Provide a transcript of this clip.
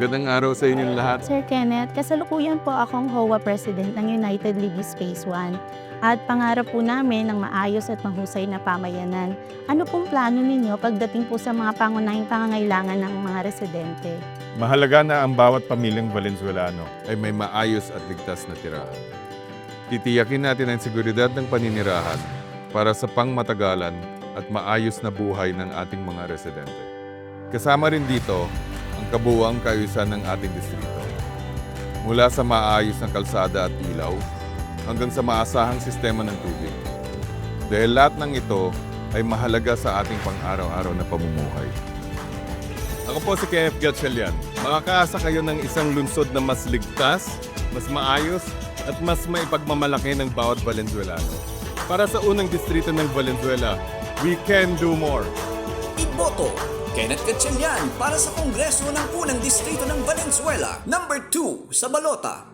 Magandang araw sa inyong lahat. Sir Kenneth, kasalukuyan po akong HOA President ng United League Space One at pangarap po namin ng maayos at mahusay na pamayanan. Ano pong plano ninyo pagdating po sa mga pangunahing pangangailangan ng mga residente? Mahalaga na ang bawat pamilyang Valenzuelano ay may maayos at ligtas na tirahan. Titiyakin natin ang seguridad ng paninirahan para sa pangmatagalan at maayos na buhay ng ating mga residente. Kasama rin dito ang kabuuang kaayusan ng ating distrito. Mula sa maayos na kalsada at ilaw hanggang sa maasahang sistema ng tubig. Dahil lahat ng ito ay mahalaga sa ating pang-araw-araw na pamumuhay. Ako po si Kenneth Gatchalian. Makakaasa kayo ng isang lungsod na mas ligtas, mas maayos, at mas maipagmamalaki ng bawat Valenzuelano. Para sa unang distrito ng Valenzuela, we can do more. Iboto, Kenneth Gatchalian para sa Kongreso ng unang distrito ng Valenzuela, number 2 sa balota.